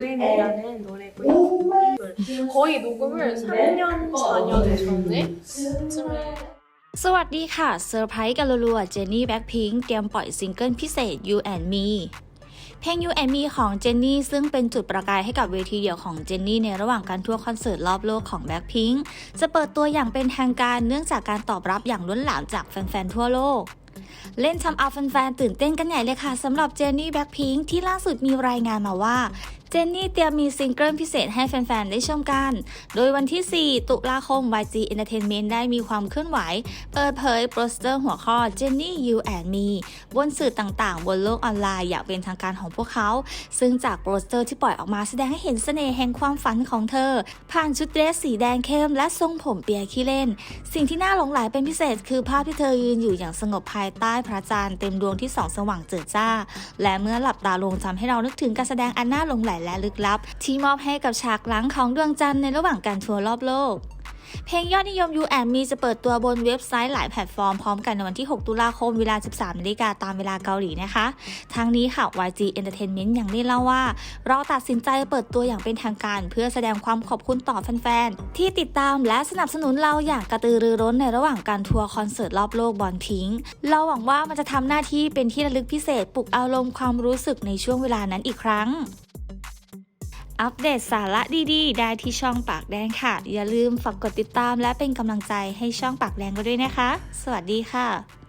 노래라는 노래고요. 거의 녹음을 3년, 4년 전에 쯤에 สวัสดีค่ะเซอร์ไพรส์กันรัวๆเจนนี่แบ็คพิงเตรียมปล่อยซิงเกิลพิเศษ You and Me เพลง You and Me ของเจนนี่ซึ่งเป็นจุดประกายให้กับเวทีเดี่ยวของเจนนี่ในระหว่างการทัวร์คอนเสิร์ตรอบโลกของ Blackpink จะเปิดตัวอย่างเป็นทางการเนื่องจากการตอบรับอย่างล้นหลามจากแฟนๆทั่วโลก เล่นทำเอาแฟนๆตื่นเต้นกันใหญ่เลยค่ะสำหรับเจนนี่แบ็คพิงที่ล่าสุดมีรายงานมาว่าเจนนี่เตรียมมีซิงเกิลพิเศษให้แฟน ๆ ได้ชมกัน โดยวันที่ 4 ตุลาคม YG Entertainment ได้มีความเคลื่อนไหว เปิดเผยโปสเตอร์หัวข้อ Jenny You and Me บนสื่อต่างๆ บนโลกออนไลน์อย่างเป็นทางการของพวกเขา ซึ่งจากโปสเตอร์ที่ปล่อยออกมาแสดงให้เห็นเสน่ห์แห่งความฝันของเธอ ผ่านชุดเดรสสีแดงเข้มและทรงผมเปียขี้เล่น สิ่งที่น่าหลงไหลเป็นพิเศษคือภาพที่เธอยืนอยู่อย่างสงบภายใต้พระจันทร์เต็มดวงที่สองสว่างเจิดจ้า และเมื่อหลับตาลงทำให้เรานึกถึงการแสดงอันน่าหลงไหลและลึกลับ ที่มอบให้กับฉากหลังของดวงจันทร์ในระหว่างการทัวร์รอบโลก เพลงยอดนิยม You and Me จะเปิดตัวบนเว็บไซต์หลายแพลตฟอร์มพร้อมกันในวันที่ 6 ตุลาคมเวลา 13นาฬิกาตามเวลาเกาหลีนะคะ ทางนี้ค่ะ YG Entertainment ย่างได้เล่าว่า เราตัดสินใจเปิดตัวอย่างเป็นทางการ เพื่อแสดงความขอบคุณต่อแฟนๆ ที่ติดตามและสนับสนุนเราอย่างกระตือรือร้นในระหว่างการทัวร์คอนเสิร์ตรอบโลกบอลพิงเราหวังว่ามันจะทำหน้าที่เป็นที่ระลึกพิเศษปลุกอารมณ์ความรู้สึกในช่วงเวลานั้นอีกครั้ง อัปเดตสาระดีๆ ได้ที่ช่องปากแดงค่ะ อย่าลืมฝากกดติดตามและเป็นกำลังใจให้ช่องปากแดงกันด้วยนะคะ สวัสดีค่ะ